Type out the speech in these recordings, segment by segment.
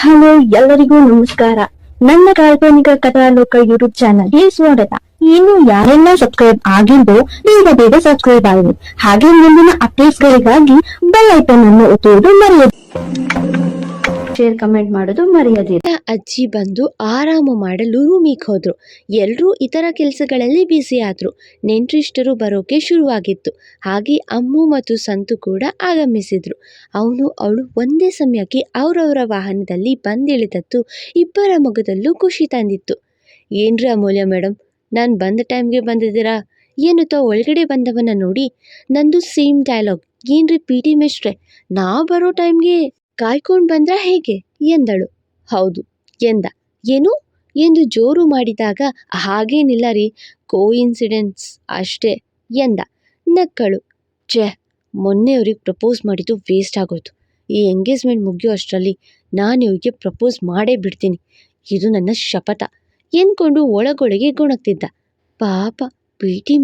Hello, ಎಲ್ಲರಿಗೂ ನಮಸ್ಕಾರ. ನನ್ನ ಕಾಲ್ಪನಿಕ ಕಥಾಲೋಕ ಯೂಟ್ಯೂಬ್ ಚಾನಲ್ಗೆ ಸ್ವಾಗತ. ಇನ್ನು ಯಾರೆಲ್ಲ ಸಬ್ಸ್ಕ್ರೈಬ್ ಆಗಿದ್ದು ಬೇಗ ಬೇಗ ಸಬ್ಸ್ಕ್ರೈಬ್ ಆಗಿದೆ ಹಾಗೆ ಮುಂದಿನ ಅಪ್ಡೇಟ್ಸ್ ಗಳಿಗಾಗಿ ಬೆಲ್ ಐಕನ್ ಅನ್ನು ಒತ್ತುವುದು ಮರೆಯದು. ಶೇರ್ ಕಮೆಂಟ್ ಮಾಡೋದು ಮರೆಯದಿರಿ. ಅಜ್ಜಿ ಬಂದು ಆರಾಮ ಮಾಡಲು ರೂಮಿಗೆ ಹೋದ್ರು. ಎಲ್ಲರೂ ಇತರ ಕೆಲಸಗಳಲ್ಲಿ ಬ್ಯುಸಿ ಆದ್ರು. ನೆಂಟ್ರಿಷ್ಟರು ಬರೋಕೆ ಶುರುವಾಗಿತ್ತು. ಹಾಗೆ ಅಮ್ಮು ಮತ್ತು ಸಂತು ಕೂಡ ಆಗಮಿಸಿದ್ರು. ಅವನು, ಅವಳು ಒಂದೇ ಸಮಯಕ್ಕೆ ಅವರವರ ವಾಹನದಲ್ಲಿ ಬಂದಿಳಿದದ್ದು ಇಬ್ಬರ ಮಗದಲ್ಲೂ ಖುಷಿ ತಂದಿತ್ತು. ಏನ್ರಿ ಅಮೂಲ್ಯ ಮೇಡಮ್ ನಾನು ಬಂದ ಟೈಮ್ಗೆ ಬಂದಿದ್ದೀರಾ? ಏನು ತಾ ಒಳಗಡೆ ಬಂದವನ್ನ ನೋಡಿ ನಂದು ಸೇಮ್ ಡೈಲಾಗ್ ಏನ್ರಿ ಪಿ ಟಿ ಮಿಸ್ಟ್ರೆ ನಾ ಬರೋ ಟೈಮ್ಗೆ ಕಾಯ್ಕೊಂಡು ಬಂದ್ರ ಹೇಗೆ? ಎಂದಳು. ಹೌದು, ಎಂದ. ಏನು? ಎಂದು ಜೋರು ಮಾಡಿದಾಗ, ಹಾಗೇನಿಲ್ಲ ರೀ ಕೋಇನ್ಸಿಡೆನ್ಸ್ ಅಷ್ಟೇ, ಎಂದ. ನಕ್ಕಳು. ಛೆ, ಮೊನ್ನೆ ಅವ್ರಿಗೆ ಪ್ರಪೋಸ್ ಮಾಡಿದ್ದು ವೇಸ್ಟ್ ಆಗೋಯ್ತು. ಈ ಎಂಗೇಜ್ಮೆಂಟ್ ಮುಗಿಯೋ ಅಷ್ಟರಲ್ಲಿ ನಾನು ಇವ್ರಿಗೆ ಪ್ರಪೋಸ್ ಮಾಡೇ ಬಿಡ್ತೀನಿ. ಇದು ನನ್ನ ಶಪಥ. ಎಂದ್ಕೊಂಡು ಒಳಗೊಳಗೆ ಗೊಣಗ್ತಿದ್ದ. ಪಾಪ ಪಿ ಟಿ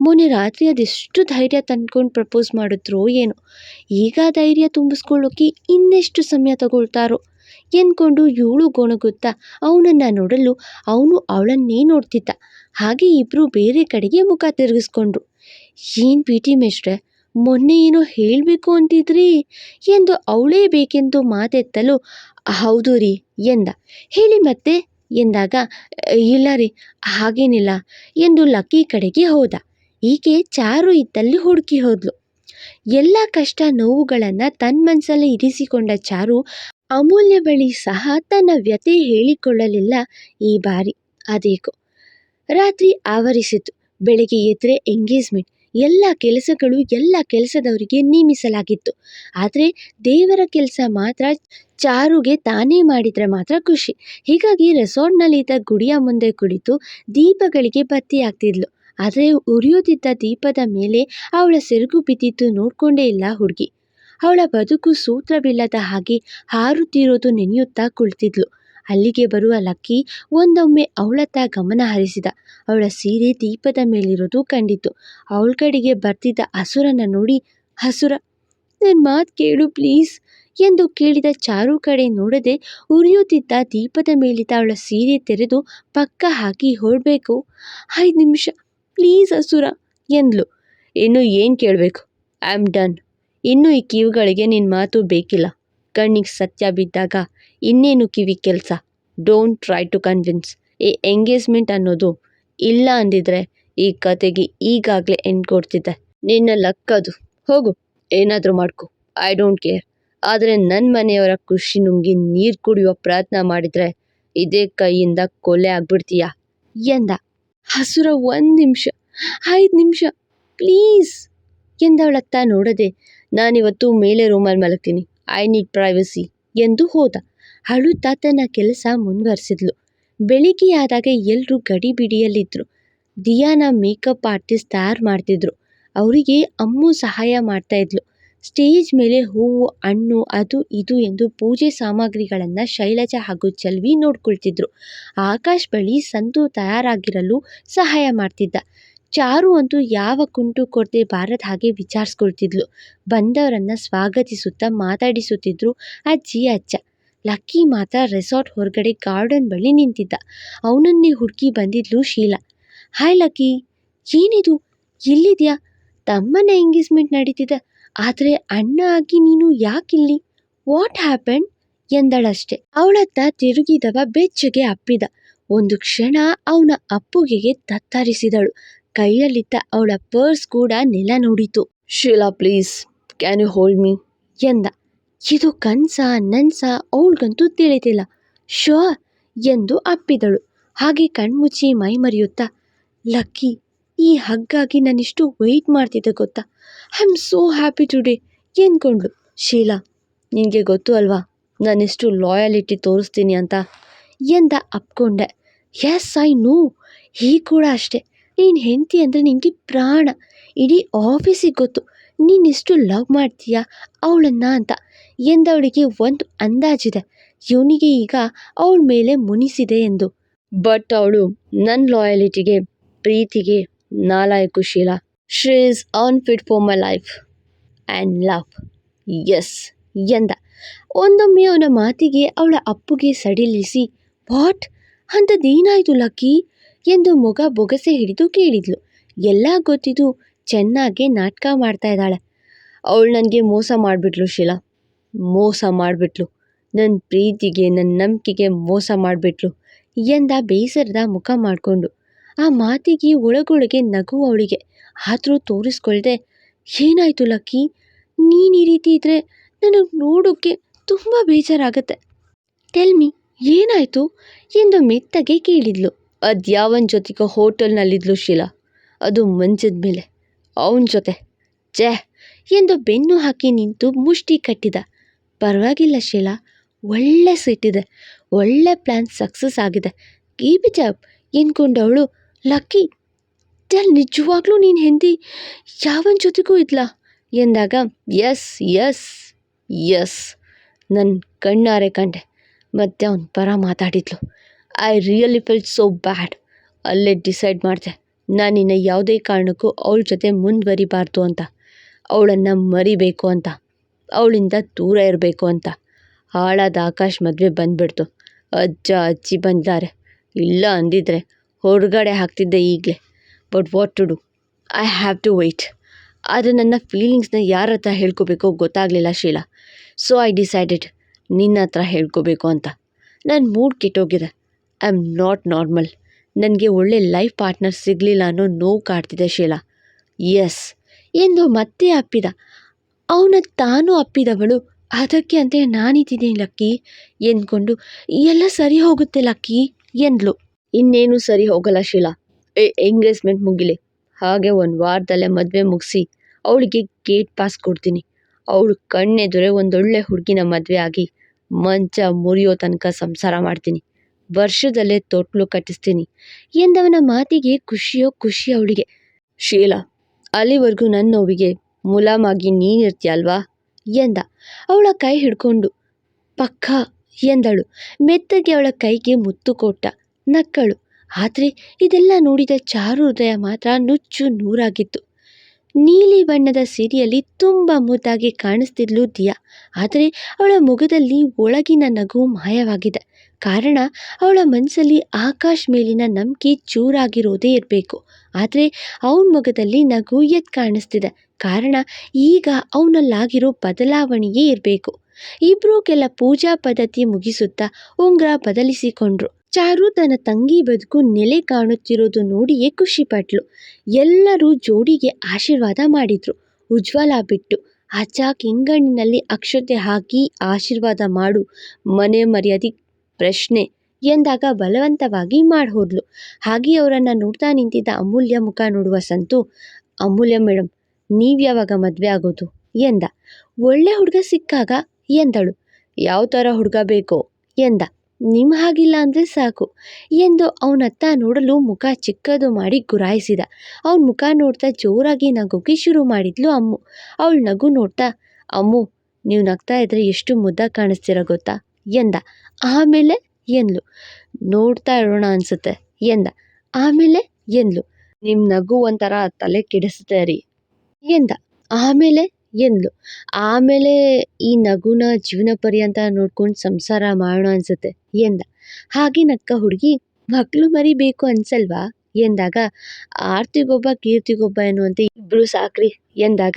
ಮೊನ್ನೆ ರಾತ್ರಿ ಅದೆಷ್ಟು ಧೈರ್ಯ ತಂದ್ಕೊಂಡು ಪ್ರಪೋಸ್ ಮಾಡಿದ್ರೋ ಏನೋ. ಈಗ ಧೈರ್ಯ ತುಂಬಿಸ್ಕೊಳ್ಳೋಕೆ ಇನ್ನೆಷ್ಟು ಸಮಯ ತಗೊಳ್ತಾರೋ. ಎಂದ್ಕೊಂಡು ಇವಳು ಗೊಣಗುತ್ತಾ ಅವನನ್ನು ನೋಡಲು ಅವನು ಅವಳನ್ನೇ ನೋಡ್ತಿದ್ದ. ಹಾಗೆ ಇಬ್ಬರು ಬೇರೆ ಕಡೆಗೆ ಮುಖ ತಿರುಗಿಸ್ಕೊಂಡ್ರು. ಏನು ಪಿ ಟಿ ಮೆಸ್ಟ್ರೆ ಮೊನ್ನೆ ಏನೋ ಹೇಳಬೇಕು ಅಂತಿದ್ರಿ ಎಂದು ಅವಳೇ ಬೇಕೆಂದು ಮಾತೆತ್ತಲು, ಹೌದು ರೀ ಎಂದ. ಹೇಳಿ ಮತ್ತೆ ಎಂದಾಗ ಇಲ್ಲ ರೀ, ಹಾಗೇನಿಲ್ಲ ಎಂದು ಲಕ್ಕಿ ಕಡೆಗೆ ಹೋದ. ಈಕೆ ಚಾರು ಇದ್ದಲ್ಲಿ ಹುಡುಕಿ ಹೋದ್ಲು. ಎಲ್ಲ ಕಷ್ಟ ನೋವುಗಳನ್ನು ತನ್ನ ಮನಸ್ಸಲ್ಲೇ ಇರಿಸಿಕೊಂಡ ಚಾರು ಅಮೂಲ್ಯ ಬಳಿ ಸಹ ತನ್ನ ವ್ಯಥೆ ಹೇಳಿಕೊಳ್ಳಲಿಲ್ಲ ಈ ಬಾರಿ. ಅದೇಕೋ, ರಾತ್ರಿ ಆವರಿಸಿತು. ಬೆಳಗ್ಗೆ ಎದ್ರೆ ಎಂಗೇಜ್ಮೆಂಟ್. ಎಲ್ಲ ಕೆಲಸಗಳು ಎಲ್ಲ ಕೆಲಸದವರಿಗೆ ನೇಮಿಸಲಾಗಿತ್ತು. ಆದರೆ ದೇವರ ಕೆಲಸ ಮಾತ್ರ ಚಾರುಗೆ ತಾನೇ ಮಾಡಿದರೆ ಮಾತ್ರ ಖುಷಿ. ಹೀಗಾಗಿ ರೆಸಾರ್ಟ್ನಲ್ಲಿದ್ದ ಗುಡಿಯ ಮುಂದೆ ಕುಳಿತು ದೀಪಗಳಿಗೆ ಬತ್ತಿ ಆಗ್ತಿದ್ಲು ಆದರೆ ಉರಿಯುತ್ತಿದ್ದ ದೀಪದ ಮೇಲೆ ಅವಳ ಸೆರಗು ಬಿದ್ದಿದ್ದು ನೋಡಿಕೊಂಡೇ ಇಲ್ಲ ಹುಡುಗಿ. ಅವಳ ಬದುಕು ಸೂತ್ರವಿಲ್ಲದ ಹಾಗೆ ಹಾರುತ್ತಿರೋದು ನೆನೆಯುತ್ತಾ ಕುಳಿತಿದ್ಲು. ಅಲ್ಲಿಗೆ ಬರುವ ಲಕ್ಕಿ ಒಂದೊಮ್ಮೆ ಅವಳತ್ತ ಗಮನ ಹರಿಸಿದ. ಅವಳ ಸೀರೆ ದೀಪದ ಮೇಲಿರೋದು ಕಂಡಿತು. ಅವಳ ಕಡೆಗೆ ಬರ್ತಿದ್ದ ಹಸುರನ್ನ ನೋಡಿ ಹಸುರ ನನ್ನ ಮಾತು ಕೇಳು ಪ್ಲೀಸ್ ಎಂದು ಕೇಳಿದ ಚಾರು ಕಡೆ ನೋಡದೆ ಉರಿಯುತ್ತಿದ್ದ ದೀಪದ ಮೇಲಿದ್ದ ಅವಳ ಸೀರೆ ತೆರೆದು ಪಕ್ಕ ಹಾಕಿ, ಹೊರಡಬೇಕು. ಐದು ನಿಮಿಷ ಪ್ಲೀಸ್ ಹಸುರ ಎಂದ್ಲು. ಇನ್ನು ಏನು ಕೇಳಬೇಕು? ಐ ಆಮ್ ಡನ್ ಇನ್ನು ಈ ಕಿವಿಗಳಿಗೆ ನಿನ್ನ ಮಾತು ಬೇಕಿಲ್ಲ. ಕಣ್ಣಿಗೆ ಸತ್ಯ ಬಿದ್ದಾಗ ಇನ್ನೇನು ಕಿವಿ ಕೆಲಸ? ಡೋಂಟ್ ಟ್ರೈ ಟು ಕನ್ವಿನ್ಸ್ ಈ ಎಂಗೇಜ್ಮೆಂಟ್ ಅನ್ನೋದು ಇಲ್ಲ ಅಂದಿದ್ರೆ ಈ ಕತೆಗೆ ಈಗಾಗಲೇ ಎಂಡ್ ಕೊಡ್ತಿದ್ದೆ. ನಿನ್ನ ಲಕ್ಕದು ಹೋಗು, ಏನಾದರೂ ಮಾಡ್ಕೊ. ಐ ಡೋಂಟ್ ಕೇರ್ ಆದರೆ ನನ್ನ ಮನೆಯವರ ಖುಷಿ ನುಂಗಿ ನೀರು ಕುಡಿಯುವ ಪ್ರಯತ್ನ ಮಾಡಿದರೆ ಇದೇ ಕೈಯಿಂದ ಕೊಲೆ ಆಗ್ಬಿಡ್ತೀಯಾ? ಎಂದ. ಹಸುರ ಒಂದು ನಿಮಿಷ, ಐದು ನಿಮಿಷ. ಪ್ಲೀಸ್ ಎಂದವಳತ್ತ ನೋಡದೆ ನಾನಿವತ್ತು ಮೇಲೆ ರೂಮಲ್ಲಿ ಮಲಗ್ತೀನಿ. ಐ ನೀಡ್ ಪ್ರೈವಸಿ ಎಂದು ಹೋದ. ಅಳುತ್ತಾ ತನ್ನ ಕೆಲಸ ಮುಂದುವರೆಸಿದ್ಲು. ಬೆಳಿಗ್ಗೆಯಾದಾಗ ಎಲ್ಲರೂ ಗಡಿಬಿಡಿಯಲ್ಲಿದ್ದರು ದಿಯಾನ ಮೇಕಪ್ ಆರ್ಟಿಸ್ಟ್ ತಯಾರು ಮಾಡ್ತಿದ್ರು. ಅವರಿಗೆ ಅಮ್ಮು ಸಹಾಯ ಮಾಡ್ತಾ ಇದ್ಲು. ಸ್ಟೇಜ್ ಮೇಲೆ ಹೂವು, ಹಣ್ಣು, ಅದು, ಇದು ಎಂದು ಪೂಜೆ ಸಾಮಗ್ರಿಗಳನ್ನು ಶೈಲಜಾ ಹಾಗೂ ಚಲ್ವಿ ನೋಡ್ಕೊಳ್ತಿದ್ರು. ಆಕಾಶ್ ಬಳಿ ಸಂತು ತಯಾರಾಗಿರಲು ಸಹಾಯ ಮಾಡ್ತಿದ್ದ. ಚಾರು ಅಂತೂ ಯಾವ ಕುಂಟು ಕೊಡದೆ ಬಾರದ ಹಾಗೆ ವಿಚಾರಿಸ್ಕೊಳ್ತಿದ್ಲು. ಬಂದವರನ್ನ ಸ್ವಾಗತಿಸುತ್ತಾ ಮಾತಾಡಿಸುತ್ತಿದ್ರು ಅಜ್ಜಿ ಅಜ್ಜ. ಲಕ್ಕಿ ಮಾತ್ರ ರೆಸಾರ್ಟ್ ಹೊರಗಡೆ ಗಾರ್ಡನ್ ಬಳಿ ನಿಂತಿದ್ದ. ಅವನನ್ನೇ ಹುಡುಕಿ ಬಂದಿದ್ಲು ಶೀಲಾ. ಹಾಯ್ ಲಕ್ಕಿ, ಏನಿದು? ಎಲ್ಲಿದೆಯಾ? ತಮ್ಮನ ಎಂಗೇಜ್ಮೆಂಟ್ ನಡೀತಿದೆ. ಆದರೆ ಅಣ್ಣ ಆಗಿ ನೀನು ಯಾಕಿಲ್ಲಿ? What happen ಎಂದಳಷ್ಟೆ. ಅವಳತ್ತ ತಿರುಗಿದವ ಬೆಚ್ಚಗೆ ಅಪ್ಪಿದ. ಒಂದು ಕ್ಷಣ ಅವನ ಅಪ್ಪುಗೆಗೆ ತತ್ತರಿಸಿದಳು. ಕೈಯಲ್ಲಿದ್ದ ಅವಳ ಪರ್ಸ್ ಕೂಡ ನೆಲ ನೋಡಿತು. Sheela please can you hold me ಎಂದ. ಇದು ಕನ್ಸ, ನನ್ಸ, ಅವಳಿಗಂತೂ ತಿಳಿದಿಲ್ಲ. ಶೋ ಎಂದು ಅಪ್ಪಿದಳು. ಹಾಗೆ ಕಣ್ಮುಚ್ಚಿ ಮೈ ಮರೆಯುತ್ತಾ ಲಕ್ಕಿ, ಈ ಹಗ್ಗಾಗಿ ನಾನಿಷ್ಟು ವೆಯ್ಟ್ ಮಾಡ್ತಿದ್ದೆ ಗೊತ್ತಾ? I am so happy today ಎಂದ್ಕೊಂಡ್ಳು. Sheela ನಿನಗೆ ಗೊತ್ತು ಅಲ್ವಾ? ನಾನಿಷ್ಟು ಲಾಯಲಿಟಿ ತೋರಿಸ್ತೀನಿ ಅಂತ? ಎಂದ ಅಪ್ಕೊಂಡೆ. ಎಸ್ ಐ ನೋ ಈ ಕೂಡ ಅಷ್ಟೆ. ನೀನು ಹೆಂಡತಿ ಅಂದರೆ ನಿನಗೆ ಪ್ರಾಣ. ಇಡೀ ಆಫೀಸಿಗೆ ಗೊತ್ತು. ನೀನಿಷ್ಟು ಲವ್ ಮಾಡ್ತೀಯಾ? ಅವಳನ್ನ ಅಂತ. ಎಂದವಳಿಗೆ ಒಂದು ಅಂದಾಜಿದೆ. ಇವನಿಗೆ ಈಗ ಅವಳ ಮೇಲೆ ಮುನಿಸಿದೆ ಎಂದು. ಬಟ್ ಅವಳು ನನ್ನ ಲಾಯಲಿಟಿಗೆ ಪ್ರೀತಿಗೆ ನಾಲಾಯಕು Sheela. She is unfit for my life and love S ಎಂದ. ಒಂದೊಮ್ಮೆ ಅವನ ಮಾತಿಗೆ ಅವಳ ಅಪ್ಪುಗೆ ಸಡಿಲಿಸಿ ವಾಟ್ ಅಂಥದ್ದೇನಾಯಿತು ಲಕ್ಕಿ? ಎಂದು ಮೊಗ ಬೊಗಸೆ ಹಿಡಿದು ಕೇಳಿದ್ಲು. ಎಲ್ಲ ಗೊತ್ತಿದ್ದು ಚೆನ್ನಾಗಿ ನಾಟಕ ಮಾಡ್ತಾ ಇದ್ದಾಳೆ. ಅವಳು ನನಗೆ ಮೋಸ ಮಾಡಿಬಿಟ್ಲು ಶೀಲಾ. ಮೋಸ ಮಾಡಿಬಿಟ್ಲು. ನನ್ನ ಪ್ರೀತಿಗೆ ನನ್ನ ನಂಬಿಕೆಗೆ ಮೋಸ ಮಾಡಿಬಿಟ್ಲು ಎಂದ ಬೇಸರದ ಮುಖ ಮಾಡಿಕೊಂಡು. ಆ ಮಾತಿಗೆ ಒಳಗೊಳಗೆ ನಗು ಅವಳಿಗೆ. ಆದರೂ ತೋರಿಸ್ಕೊಳ್ದೆ, ಏನಾಯಿತು ಲಕ್ಕಿ? ನೀನು ಈ ರೀತಿ ಇದ್ದರೆ ನನಗೆ ನೋಡೋಕ್ಕೆ ತುಂಬ ಬೇಜಾರಾಗತ್ತೆ. ಟೆಲ್ಮಿ ಏನಾಯಿತು? ಎಂದು ಮೆತ್ತಗೆ ಕೇಳಿದ್ಲು. ಅದ್ಯಾವನ ಜೊತೆಗೋ ಹೋಟೆಲ್ನಲ್ಲಿದ್ಲು ಶೀಲಾ. ಅದು ಮಂಚದ ಮೇಲೆ. ಅವನ ಜೊತೆ. ಛೇ, ಎಂದು ಬೆನ್ನು ಹಾಕಿ ನಿಂತು ಮುಷ್ಟಿ ಕಟ್ಟಿದ. ಪರವಾಗಿಲ್ಲ ಶೀಲಾ, ಒಳ್ಳೆ ಸಿಟ್ಟಿದೆ ಒಳ್ಳೆ ಪ್ಲ್ಯಾನ್ ಸಕ್ಸಸ್ ಆಗಿದೆ. ಕೀಪ್ ಇಟ್ ಅಪ್ ಎಂದ್ಕೊಂಡವಳು ಲಕ್ಕಿ ಚಲ್ ನಿಜವಾಗ್ಲೂ ನೀನು ಹೆಂಡತಿ? ಯಾವನ ಜೊತೆಗೂ ಇದ್ಲಾ? ಎಂದಾಗ, ಎಸ್ ಎಸ್ ಎಸ್. ನನ್ನ ಕಣ್ಣಾರೆ ಕಂಡೆ. ಮತ್ತೆ ಅವನ ಪರ ಮಾತಾಡಿದ್ಲು. I really feel so bad ಅಲ್ಲೇ ಡಿಸೈಡ್ ಮಾಡಿದೆ. ನಾನು ಇನ್ನು ಯಾವುದೇ ಕಾರಣಕ್ಕೂ ಅವಳ ಜೊತೆ ಮುಂದುವರಿಬಾರ್ದು ಅಂತ. ಅವಳನ್ನು ಮರಿಬೇಕು ಅಂತ. ಅವಳಿಂದ ದೂರ ಇರಬೇಕು ಅಂತ. ಹಾಳಾದ ಆಕಾಶ್ ಮದುವೆ ಬಂದ್ಬಿಡ್ತು. ಅಜ್ಜ, ಅಜ್ಜಿ ಬಂದಿದ್ದಾರೆ. ಇಲ್ಲ ಅಂದಿದ್ರೆ ಹೊರಗಡೆ ಹಾಕ್ತಿದ್ದೆ ಈಗಲೇ. But what to do I have to wait ಆದರೆ ನನ್ನ ಫೀಲಿಂಗ್ಸ್ನ ಯಾರ ಹತ್ರ ಹೇಳ್ಕೋಬೇಕೋ ಗೊತ್ತಾಗಲಿಲ್ಲ ಶೀಲಾ. ಸೊ ಐ ಡಿಸೈಡೆಡ್ ನಿನ್ನ ಹತ್ರ ಹೇಳ್ಕೋಬೇಕು ಅಂತ. ನನ್ನ ಮೂಡ್ ಕೆಟ್ಟೋಗಿದೆ. ಐ ಆಮ್ ನಾಟ್ ನಾರ್ಮಲ್ ನನಗೆ ಒಳ್ಳೆ ಲೈಫ್ ಪಾರ್ಟ್ನರ್ ಸಿಗಲಿಲ್ಲ ಅನ್ನೋ ನೋವು ಕಾಡ್ತಿದೆ ಶೀಲಾ. ಎಸ್ ಎಂದು ಮತ್ತೆ ಅಪ್ಪಿದ. ಅವನ ತಾನು ಅಪ್ಪಿದವಳು. ಅದಕ್ಕೆ ಅಂತ ನಾನಿದ್ದೀನಿ ಲಕ್ಕಿ. ಎಂದ್ಕೊಂಡು, ಎಲ್ಲ ಸರಿ ಹೋಗುತ್ತೆ ಲಕ್ಕಿ, ಎಂದ್ಲು. ಇನ್ನೇನು ಸರಿ ಹೋಗಲ್ಲ ಶೀಲಾ. ಏ ಎಂಗೇಜ್ಮೆಂಟ್ ಮುಗಿಲಿ. ಹಾಗೆ ಒಂದು ವಾರದಲ್ಲೇ ಮದುವೆ ಮುಗಿಸಿ, ಅವಳಿಗೆ ಗೇಟ್ ಪಾಸ್ ಕೊಡ್ತೀನಿ. ಅವಳು ಕಣ್ಣೆದುರೇ ಒಂದೊಳ್ಳೆ ಹುಡುಗಿನ ಮದುವೆ ಆಗಿ, ಮಂಚ ಮುರಿಯೋ ತನಕ ಸಂಸಾರ ಮಾಡ್ತೀನಿ. ವರ್ಷದಲ್ಲೇ ತೊಟ್ಲು ಕಟ್ಟಿಸ್ತೀನಿ ಎಂದವನ ಮಾತಿಗೆ ಖುಷಿಯೋ ಖುಷಿ ಅವಳಿಗೆ, ಶೀಲಾ, ಅಲ್ಲಿವರೆಗೂ ನನ್ನ ನೋವಿಗೆ ಮುಲಾಮಾಗಿ ನೀನಿರ್ತೀಯಲ್ವಾ ಎಂದ. ಅವಳ ಕೈ ಹಿಡ್ಕೊಂಡು, ಪಕ್ಕ, ಎಂದಳು. ಮೆತ್ತಗೆ ಅವಳ ಕೈಗೆ ಮುತ್ತು ಕೊಟ್ಟ ನಕ್ಕಳು. ಆದರೆ ಇದೆಲ್ಲ ನೋಡಿದ ಚಾರು ಹೃದಯ ಮಾತ್ರ ನುಚ್ಚು ನೂರಾಗಿತ್ತು. ನೀಲಿ ಬಣ್ಣದ ಸೀರೆಯಲ್ಲಿ ತುಂಬ ಮುದ್ದಾಗಿ ಕಾಣಿಸ್ತಿದ್ಲು ದಿಯಾ. ಆದರೆ ಅವಳ ಮುಖದಲ್ಲಿ ಒಳಗಿನ ನಗು ಮಾಯವಾಗಿದೆ. ಕಾರಣ ಅವಳ ಮನಸ್ಸಲ್ಲಿ ಆಕಾಶ್ ಮೇಲಿನ ನಂಬಿಕೆ ಚೂರಾಗಿರೋದೇ ಇರಬೇಕು. ಆದರೆ ಅವನ ಮುಖದಲ್ಲಿ ನಗು ಎದ್ದು ಕಾಣಿಸ್ತಿದೆ. ಕಾರಣ ಈಗ ಅವನಲ್ಲಾಗಿರೋ ಬದಲಾವಣೆಯೇ ಇರಬೇಕು. ಇಬ್ಬರೂ ಕೆಲ ಪೂಜಾ ಪದ್ಧತಿ ಮುಗಿಸುತ್ತಾ ಉಂಗುರ ಬದಲಿಸಿಕೊಂಡ್ರು. ಚಾರು ತನ್ನ ತಂಗಿ ಬದುಕು ನೆಲೆ ಕಾಣುತ್ತಿರೋದು ನೋಡಿಯೇ ಖುಷಿಪಟ್ಲು ಎಲ್ಲರೂ ಜೋಡಿಗೆ ಆಶೀರ್ವಾದ ಮಾಡಿದ್ರು. ಉಜ್ವಲ ಬಿಟ್ಟು ಅಚ್ಚ ಕಿಂಗಣ್ಣಿನಲ್ಲಿ ಅಕ್ಷತೆ ಹಾಕಿ ಆಶೀರ್ವಾದ ಮಾಡು. ಮನೆ ಮರ್ಯಾದೆ ಪ್ರಶ್ನೆ ಎಂದಾಗ ಬಲವಂತವಾಗಿ ಮಾಡಿಹೋದ್ಲು. ಹಾಗೆ ಅವರನ್ನು ನೋಡ್ತಾ ನಿಂತಿದ್ದ ಅಮೂಲ್ಯ ಮುಖ ನೋಡುವ ಸಂತು, ಅಮೂಲ್ಯ ಮೇಡಮ್ ನೀವು ಯಾವಾಗ ಮದುವೆ ಆಗೋದು? ಎಂದ. ಒಳ್ಳೆ ಹುಡುಗ ಸಿಕ್ಕಾಗ? ಎಂದಳು. ಯಾವ ಥರ ಹುಡುಗ ಬೇಕೋ? ಎಂದ. ನಿಮ್ಮ ಹಾಗಿಲ್ಲ ಅಂದರೆ ಸಾಕು. ಎಂದು ಅವನತ್ತ ನೋಡಲು ಮುಖ ಚಿಕ್ಕದು ಮಾಡಿ ಗುರಾಯಿಸಿದ. ಅವನ ಮುಖ ನೋಡ್ತಾ ಜೋರಾಗಿ ನಗೋಕೆ ಶುರು ಮಾಡಿದ್ಲು ಅಮ್ಮು. ಅವಳು ನಗು ನೋಡ್ತಾ, ಅಮ್ಮು, ನೀವು ನಗ್ತಾ ಇದ್ರೆ ಎಷ್ಟು ಮುದ್ದ ಕಾಣಿಸ್ತೀರ ಗೊತ್ತಾ? ಎಂದ. ಆಮೇಲೆ ಎಂದ್ಲು. ನೋಡ್ತಾ ಇರೋಣ ಅನ್ಸುತ್ತೆ. ಎಂದ. ಆಮೇಲೆ ಎಂದ್ಲು. ನಿಮ್ಮ ನಗು ಒಂಥರ ತಲೆ ಕೆಡಿಸುತ್ತೆ ರೀ. ಎಂದ. ಆಮೇಲೆ ಎಂದ್ಲು. ಆಮೇಲೆ ಈ ನಗುನ ಜೀವನ ಪರ್ಯಂತ ನೋಡ್ಕೊಂಡು ಸಂಸಾರ ಮಾಡೋಣ ಅನ್ಸುತ್ತೆ. ಎಂದ. ಹಾಗೆ ನಕ್ಕ ಹುಡುಗಿ ಮಕ್ಕಳು ಮರಿಬೇಕು ಅನ್ಸಲ್ವಾ? ಎಂದಾಗ, ಆರ್ತಿಗೊಬ್ಬ, ಕೀರ್ತಿಗೊಬ್ಬ ಎನ್ನುವಂತೆ ಇಬ್ರು ಸಾಕ್ರಿ. ಎಂದಾಗ,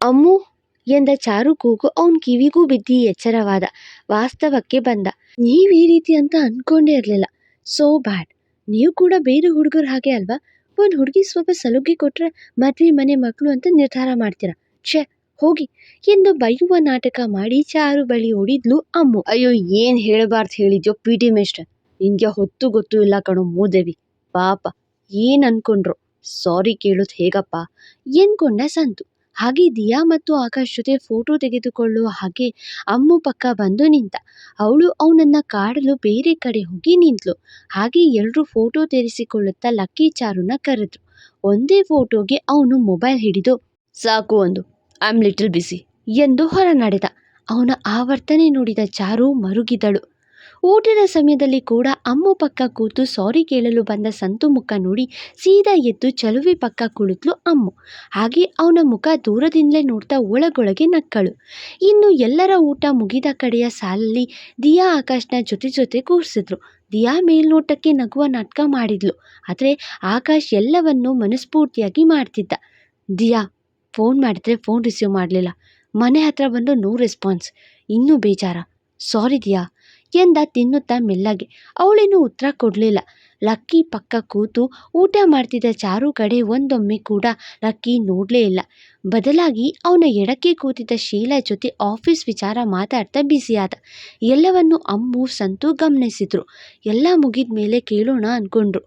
ಅಮ್ಮು ಎಂದ ಚಾರು ಕೂಗು ಅವನ ಕಿವಿಗೂ ಬಿದ್ದಿ ಎಚ್ಚರವಾದ ವಾಸ್ತವಕ್ಕೆ ಬಂದ. ನೀವು ಈ ರೀತಿ ಅಂತ ಅನ್ಕೊಂಡೇ ಇರಲಿಲ್ಲ. ಸೋ ಬ್ಯಾಡ್ ನೀವು ಕೂಡ ಬೇರೆ ಹುಡುಗರ ಹಾಗೆ ಅಲ್ವಾ? ಒಂದು ಹುಡುಗಿ ಸ್ವಲ್ಪ ಸಲುಗೆ ಕೊಟ್ರೆ ಮದುವೆ ಮನೆ ಮಕ್ಕಳು ಅಂತ ನಿರ್ಧಾರ ಮಾಡ್ತೀರಾ? ಛೇ, ಹೋಗಿ. ಎಂದು ಬೈಯುವ ನಾಟಕ ಮಾಡಿ ಚಾರು ಬಳಿ ಓಡಿದ್ಲು ಅಮ್ಮು. ಅಯ್ಯೋ, ಏನು ಹೇಳಬಾರ್ದು ಹೇಳಿದ್ಯೋ ಪಿ ಟಿ ಮೇಸ್ಟರ್ ನಿನಗೆ ಹೊತ್ತು ಗೊತ್ತು ಇಲ್ಲ ಕಣೋ ಮೂದೇವಿ. ಪಾಪ, ಏನು ಅನ್ಕೊಂಡ್ರು? ಸಾರಿ ಕೇಳೋದು ಹೇಗಪ್ಪ? ಎನ್ಕೊಂಡ ಸಂತು. ಹಾಗೆ ದಿಯಾ ಮತ್ತು ಆಕಾಶ್ ಜೊತೆ ಫೋಟೋ ತೆಗೆದುಕೊಳ್ಳುವ ಹಾಗೆ ಅಮ್ಮು ಪಕ್ಕ ಬಂದು ನಿಂತ. ಅವಳು ಅವನನ್ನ ಕಾಡಲು ಬೇರೆ ಕಡೆ ಹೋಗಿ ನಿಂತಳು. ಹಾಗೆ ಎಲ್ಲರೂ ಫೋಟೋ ತೆರೆಸಿಕೊಳ್ಳುತ್ತಾ ಲಕ್ಕಿ ಚಾರುನ ಕರೆದ್ರು. ಒಂದೇ ಫೋಟೋಗೆ ಅವನು ಮೊಬೈಲ್ ಹಿಡಿದು, ಸಾಕು ಒಂದು ಐ ಆಮ್ ಲಿಟಲ್ ಬಿಸಿ ಎಂದು ಹೊರ ನಡೆದ ಅವನ ಆವರ್ತನೆ ನೋಡಿದ ಚಾರು ಮರುಗಿದಳು. ಊಟದ ಸಮಯದಲ್ಲಿ ಕೂಡ ಅಮ್ಮು ಪಕ್ಕ ಕೂತು ಸಾರಿ ಕೇಳಲು ಬಂದ ಸಂತು ಮುಖ ನೋಡಿ ಸೀದಾ ಎದ್ದು ಚಲುವೆ ಪಕ್ಕ ಕುಳಿತ್ಲು ಅಮ್ಮು. ಹಾಗೆ ಅವನ ಮುಖ ದೂರದಿಂದಲೇ ನೋಡ್ತಾ ಒಳಗೊಳಗೆ ನಕ್ಕಳು. ಇನ್ನು ಎಲ್ಲರ ಊಟ ಮುಗಿದ ಕಡೆಯ ಸಾಲಲ್ಲಿ ದಿಯಾ ಆಕಾಶ್ನ ಜೊತೆ ಜೊತೆ ಕೂರಿಸಿದ್ರು. ದಿಯಾ ಮೇಲ್ನೋಟಕ್ಕೆ ನಗುವ ನಾಟಕ ಮಾಡಿದ್ಲು. ಆದರೆ ಆಕಾಶ್ ಎಲ್ಲವನ್ನೂ ಮನಸ್ಫೂರ್ತಿಯಾಗಿ ಮಾಡ್ತಿದ್ದ. ದಿಯಾ, ಫೋನ್ ಮಾಡಿದ್ರೆ ಫೋನ್ ರಿಸೀವ್ ಮಾಡಲಿಲ್ಲ. ಮನೆ ಹತ್ರ ಬಂದು ನೋ ರೆಸ್ಪಾನ್ಸ್. ಇನ್ನೂ ಬೇಜಾರ. ಸಾರಿ ದಿಯಾ ಎಂದ ತಿನ್ನುತ್ತಾ ಮೆಲ್ಲಗೆ. ಅವಳೇನು ಉತ್ತರ ಕೊಡಲಿಲ್ಲ. ಲಕ್ಕಿ ಪಕ್ಕ ಕೂತು ಊಟ ಮಾಡ್ತಿದ್ದ ಚಾರು ಕಡೆ ಒಂದೊಮ್ಮೆ ಕೂಡ ಲಕ್ಕಿ ನೋಡಲೇ ಇಲ್ಲ. ಬದಲಾಗಿ ಅವನ ಎಡಕ್ಕೆ ಕೂತಿದ್ದ ಶೀಲಾ ಜೊತೆ ಆಫೀಸ್ ವಿಚಾರ ಮಾತಾಡ್ತಾ ಬ್ಯುಸಿಯಾದ. ಎಲ್ಲವನ್ನು ಅಮ್ಮು, ಸಂತು ಗಮನಿಸಿದ್ರು. ಎಲ್ಲ ಮುಗಿದ ಮೇಲೆ ಕೇಳೋಣ ಅಂದ್ಕೊಂಡ್ರು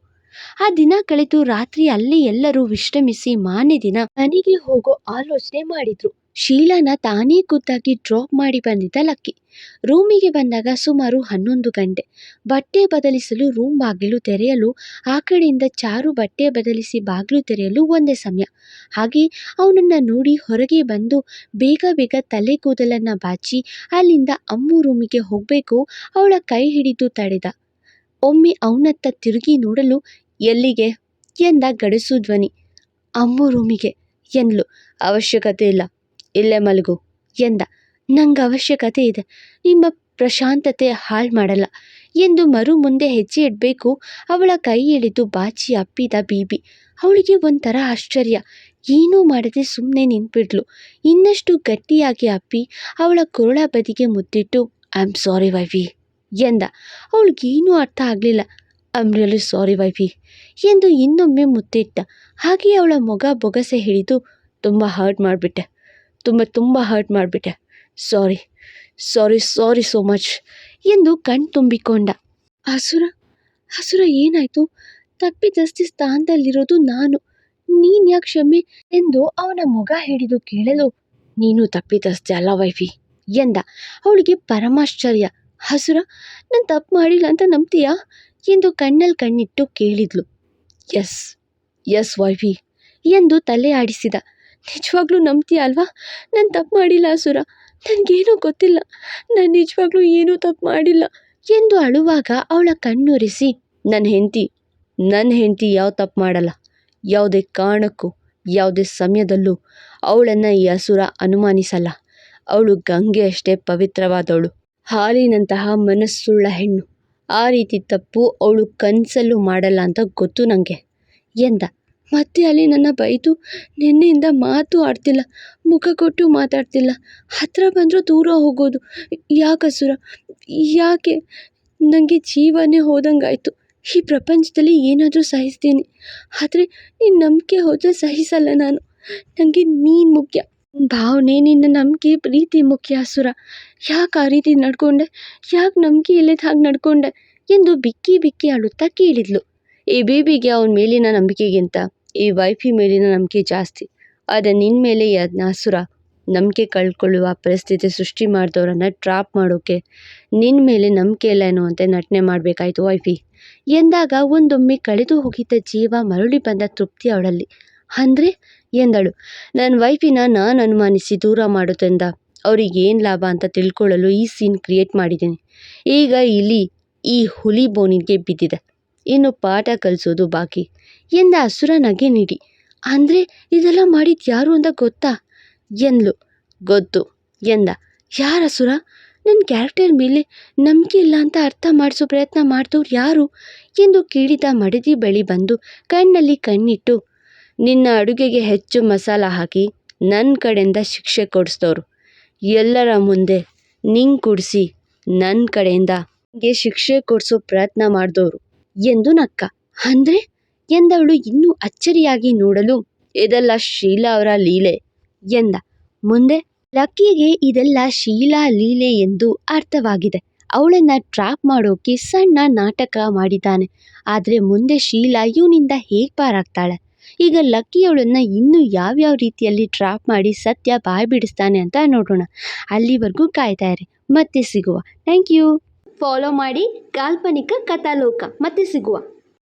ಆ ದಿನ ಕಳೆದು ರಾತ್ರಿ ಅಲ್ಲಿ ಎಲ್ಲರೂ ವಿಶ್ರಮಿಸಿ ಮಾನೆ ದಿನ ಮನೆಗೆ ಹೋಗೋ ಆಲೋಚನೆ ಮಾಡಿದ್ರು. ಶೀಲಾನ ತಾನೇ ಖುದ್ದಾಗಿ ಡ್ರಾಪ್ ಮಾಡಿ ಬಂದಿದ್ದ ಲಕ್ಕಿ. ರೂಮಿಗೆ ಬಂದಾಗ ಸುಮಾರು ಹನ್ನೊಂದು ಗಂಟೆ. ಬಟ್ಟೆ ಬದಲಿಸಲು ರೂಮ್ ಬಾಗಿಲು ತೆರೆಯಲು, ಆ ಕಡೆಯಿಂದ ಚಾರು ಬಟ್ಟೆ ಬದಲಿಸಿ ಬಾಗಿಲು ತೆರೆಯಲು ಒಂದೇ ಸಮಯ. ಹಾಗೆ ಅವನನ್ನು ನೋಡಿ ಹೊರಗೆ ಬಂದು ಬೇಗ ಬೇಗ ತಲೆ ಕೂದಲನ್ನು ಬಾಚಿ ಅಲ್ಲಿಂದ ಅಮ್ಮು ರೂಮಿಗೆ ಹೋಗಬೇಕು ಅವಳ ಕೈ ಹಿಡಿದು ತಡೆದ. ಒಮ್ಮೆ ಅವನತ್ತ ತಿರುಗಿ ನೋಡಲು, ಎಲ್ಲಿಗೆ? ಎಂದ ಗಡಸು ಧ್ವನಿ. ಅಮ್ಮು ರೂಮಿಗೆ ಎನ್ಲು ಅವಶ್ಯಕತೆ ಇಲ್ಲ. ಇಲ್ಲೇ ಮಲಗು ಎಂದ. ನಂಗೆ ಅವಶ್ಯಕತೆ ಇದೆ. ನಿಮ್ಮ ಪ್ರಶಾಂತತೆ ಹಾಳು ಮಾಡಲ್ಲ ಎಂದು ಮರು ಮುಂದೆ ಹೆಜ್ಜೆ ಇಡಬೇಕು. ಅವಳ ಕೈ ಎಳೆದು ಬಾಚಿ ಅಪ್ಪಿದ ಬೀಬಿ. ಅವಳಿಗೆ ಒಂಥರ ಆಶ್ಚರ್ಯ. ಏನೂ ಮಾಡದೆ ಸುಮ್ಮನೆ ನಿಂತ್ಬಿಡ್ಲು ಇನ್ನಷ್ಟು ಗಟ್ಟಿಯಾಗಿ ಅಪ್ಪಿ ಅವಳ ಕೊರಳ ಬದಿಗೆ ಮುದ್ದಿಟ್ಟು ಐ ಆಮ್ ಸಾರಿ ವೈಫಿ ಎಂದ ಅವಳಿಗೇನೂ ಅರ್ಥ ಆಗಲಿಲ್ಲ. ಐಮ್ ರಿಯಲಿ ಸಾರಿ ವೈಫಿ ಎಂದು ಇನ್ನೊಮ್ಮೆ ಮುತ್ತಿಟ್ಟ ಹಾಗೆ ಅವಳ ಮೊಗ ಬೊಗಸೆ ಹಿಡಿದು, ತುಂಬ ಹರ್ಟ್ ಮಾಡಿಬಿಟ್ಟೆ. ತುಂಬ ತುಂಬ ಹರ್ಟ್ ಮಾಡಿಬಿಟ್ಟೆ. ಸಾರಿ ಸಾರಿ ಸಾರಿ ಸೋ ಮಚ್ ಎಂದು ಕಣ್ ತುಂಬಿಕೊಂಡ. ಹಸುರ ಹಸುರ ಏನಾಯಿತು? ತಪ್ಪಿತಸ್ಥಿ ಸ್ಥಾನದಲ್ಲಿರೋದು ನಾನು. ನೀನು ಯಾಕೆ ಕ್ಷಮೆ ಎಂದು ಅವನ ಮೊಗ ಹಿಡಿದು ಕೇಳಲು, ನೀನು ತಪ್ಪಿತಸ್ಥೆ ಅಲ್ಲ ವೈಫಿ ಎಂದ. ಅವಳಿಗೆ ಪರಮಾಶ್ಚರ್ಯ. ಹಸುರ, ನಾನು ತಪ್ಪು ಮಾಡಿಲ್ಲ ಅಂತ ನಂಬ್ತೀಯಾ ಎಂದು ಕಣ್ಣಲ್ಲಿ ಕಣ್ಣಿಟ್ಟು ಕೇಳಿದ್ಲು. ಎಸ್ ಎಸ್ ವೈಫಿ ಎಂದು ತಲೆ ಆಡಿಸಿದ ನಿಜವಾಗ್ಲೂ ನಂಬ್ತೀಯ ಅಲ್ವಾ? ನಾನು ತಪ್ಪು ಮಾಡಿಲ್ಲ ಸುರ ನನಗೇನೂ ಗೊತ್ತಿಲ್ಲ. ನಾನು ನಿಜವಾಗ್ಲೂ ಏನೂ ತಪ್ಪು ಮಾಡಿಲ್ಲ. ಎಂದು ಅಳುವಾಗ ಅವಳ ಕಣ್ಣುರಿಸಿ ನನ್ನ ಹೆಂಡತಿ ನನ್ನ ಹೆಂಡತಿ ಯಾವ ತಪ್ಪು ಮಾಡಲ್ಲ. ಯಾವುದೇ ಕಾರಣಕ್ಕೂ, ಯಾವುದೇ ಸಮಯದಲ್ಲೂ ಅವಳನ್ನು ಈ ಹಸುರ ಅನುಮಾನಿಸಲ್ಲ. ಅವಳು ಗಂಗೆ ಅಷ್ಟೇ ಪವಿತ್ರವಾದವಳು. ಹಾಲಿನಂತಹ ಮನಸ್ಸುಳ್ಳ ಹೆಣ್ಣು. ಆ ರೀತಿ ತಪ್ಪು ಅವಳು ಕನಸಲ್ಲೂ ಮಾಡಲ್ಲ ಅಂತ ಗೊತ್ತು ನನಗೆ ಎಂದ. ಮತ್ತೆ ಅಲ್ಲಿ ನನ್ನ ಬೈದು ನಿನ್ನೆಯಿಂದ ಮಾತು ಆಡ್ತಿಲ್ಲ, ಮುಖ ಕೊಟ್ಟು ಮಾತಾಡ್ತಿಲ್ಲ. ಹತ್ತಿರ ಬಂದರೂ ದೂರ ಹೋಗೋದು. ಯಾಕೆ ಸುರ ಯಾಕೆ? ನನಗೆ ಜೀವನೇ ಹೋದಂಗಾಯಿತು. ಈ ಪ್ರಪಂಚದಲ್ಲಿ ಏನಾದರೂ ಸಹಿಸ್ತೀನಿ. ಆದರೆ ನಿನ್ನ ನಂಬಿಕೆ ಹೋದರೆ ಸಹಿಸಲ್ಲ ನಾನು. ನನಗೆ ನೀನು ಮುಖ್ಯ. ಭಾವನೆ, ನಿನ್ನ ನಂಬಿಕೆ ಪ್ರೀತಿ ಮುಖ್ಯ ಅಸುರ. ಯಾಕೆ ಆ ರೀತಿ ನಡ್ಕೊಂಡೆ? ಯಾಕೆ ನಂಬಿಕೆ ಇಲ್ಲದ ಹಾಗೆ ನಡ್ಕೊಂಡೆ? ಎಂದು ಬಿಕ್ಕಿ ಬಿಕ್ಕಿ ಅಳುತ್ತಾ ಕೇಳಿದ್ಲು. ಈ ಬೇಬಿಗೆ ಅವನ ಮೇಲಿನ ನಂಬಿಕೆಗಿಂತ ಈ ವೈಫಿ ಮೇಲಿನ ನಂಬಿಕೆ ಜಾಸ್ತಿ. ಆದರೆ ನಿನ್ನ ಮೇಲೆ ಈ ನಂಬಿಕೆ ಕಳ್ಕೊಳ್ಳುವ ಪರಿಸ್ಥಿತಿ ಸೃಷ್ಟಿ ಮಾಡಿದವ್ರನ್ನ ಟ್ರಾಪ್ ಮಾಡೋಕ್ಕೆ ನಿನ್ನ ಮೇಲೆ ನಂಬಿಕೆ ಇಲ್ಲ ಎನ್ನುವಂತೆ ನಟನೆ ಮಾಡಬೇಕಾಯ್ತು ವೈಫಿ. ಎಂದಾಗ ಒಂದೊಮ್ಮೆ ಕಳೆದು ಹೋಗಿದ್ದ ಜೀವ ಮರಳಿ ಬಂದ ತೃಪ್ತಿ ಅವಳಲ್ಲಿ. ಅಂದರೆ? ಎಂದಳು. ನನ್ನ ವೈಫಿನ ನಾನು ಅನುಮಾನಿಸಿ ದೂರ ಮಾಡೋದ್ರಿಂದ ಅವ್ರಿಗೆ ಏನು ಲಾಭ ಅಂತ ತಿಳ್ಕೊಳ್ಳಲು ಈ ಸೀನ್ ಕ್ರಿಯೇಟ್ ಮಾಡಿದ್ದೀನಿ. ಈಗ ಇಲ್ಲಿ ಈ ಹುಲಿ ಬೋನಿಗೆ ಬಿದ್ದಿದೆ. ಇನ್ನು ಪಾಠ ಕಲಿಸೋದು ಬಾಕಿ. ಎಂದ ಅಸುರ ನಗೆ ನೀಡಿ, ಅಂದರೆ ಇದೆಲ್ಲ ಮಾಡಿದ್ದು ಯಾರು ಅಂತ ಗೊತ್ತಾ? ಎಂದ್ಲು. ಗೊತ್ತು, ಎಂದ. ಯಾರ ಅಸುರ? ನನ್ನ ಕ್ಯಾರೆಕ್ಟರ್ ಮೇಲೆ ನಂಬಿಕೆ ಇಲ್ಲ ಅಂತ ಅರ್ಥ ಮಾಡಿಸೋ ಪ್ರಯತ್ನ ಮಾಡಿದವ್ರು ಯಾರು? ಎಂದು ಕೇಳಿದ ಮಡದಿ ಬಳಿ ಬಂದು ಕಣ್ಣಲ್ಲಿ ಕಣ್ಣಿಟ್ಟು, ನಿನ್ನ ಅಡುಗೆಗೆ ಹೆಚ್ಚು ಮಸಾಲ ಹಾಕಿ ನನ್ನ ಕಡೆಯಿಂದ ಶಿಕ್ಷೆ ಕೊಡಿಸ್ದವ್ರು. ಎಲ್ಲರ ಮುಂದೆ ನಿಂಗೆ ಕುಡಿಸಿ ನನ್ನ ಕಡೆಯಿಂದ ಶಿಕ್ಷೆ ಕೊಡಿಸೋ ಪ್ರಯತ್ನ ಮಾಡಿದವ್ರು, ಎಂದು ನಕ್ಕ. ಅಂದರೆ? ಎಂದವಳು ಇನ್ನೂ ಅಚ್ಚರಿಯಾಗಿ ನೋಡಲು, ಇದೆಲ್ಲ ಶೀಲಾ ಅವರ ಲೀಲೆ ಎಂದ. ಮುಂದೆ, ಲಕ್ಕಿಗೆ ಇದೆಲ್ಲ ಶೀಲಾ ಲೀಲೆ ಎಂದು ಅರ್ಥವಾಗಿದೆ. ಅವಳನ್ನು ಟ್ರಾಪ್ ಮಾಡೋಕೆ ಸಣ್ಣ ನಾಟಕ ಮಾಡಿದ್ದಾನೆ. ಆದರೆ ಮುಂದೆ ಶೀಲಾ ಇವನಿಂದ ಹೇಗೆ ಪಾರಾಗ್ತಾಳೆ? ಈಗ ಲಕ್ಕಿ ಅವಳನ್ನು ಇನ್ನೂ ಯಾವ್ಯಾವ ರೀತಿಯಲ್ಲಿ ಟ್ರಾಪ್ ಮಾಡಿ ಸತ್ಯ ಬಾಯಿ ಬಿಡಿಸ್ತಾನೆ ಅಂತ ನೋಡೋಣ. ಅಲ್ಲಿವರೆಗೂ ಕಾಯ್ತಾ ಇರಿ. ಮತ್ತೆ ಸಿಗುವ. Thank you. ಫಾಲೋ ಮಾಡಿ ಕಾಲ್ಪನಿಕ ಕಥಾಲೋಕ. ಮತ್ತೆ ಸಿಗುವ.